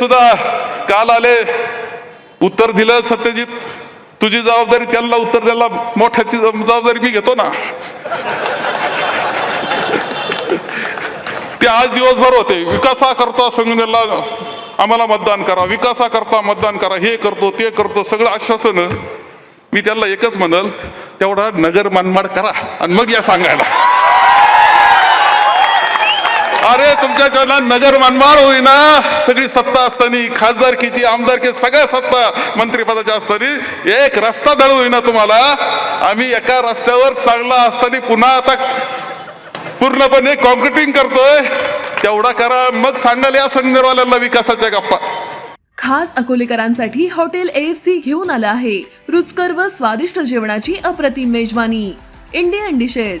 सुद्धा काल आले उत्तर दिलं सत्यजित. तुझी जबाबदारी त्यांना उत्तर द्यायला मोठ्याची जबाबदारी मी घेतो ना. ते आज दिवसभर होते. विकासा करता संघटनेला आम्हाला मतदान करा विकासा करता मतदान करा हे करतो ते करतो सगळं आश्वासन मी त्यांना एकच म्हणल तेवढा नगर मनमाड करा आणि मग या सांगायला. अरे तुमच्या ज्यांना नगर मनमाड होईना. सगळी सत्ता असताना खासदारकीची आमदारकी सगळ्या सत्ता मंत्रिपदाच्या असताना एक रस्ता दळ होईना तुम्हाला. आम्ही एका रस्त्यावर चांगला असताना पुन्हा आता पूर्णपणे कॉन्क्रिटिंग करतोय. तेवढा करा. मग सांगाल या संघवाल्यांना विकासाच्या गप्पा. खास अकोलेकरांसाठी हॉटेल एएफसी सी घेऊन आलं आहे. रुचकर व स्वादिष्ट जेवणाची अप्रतिम मेजवानी. Indian dishes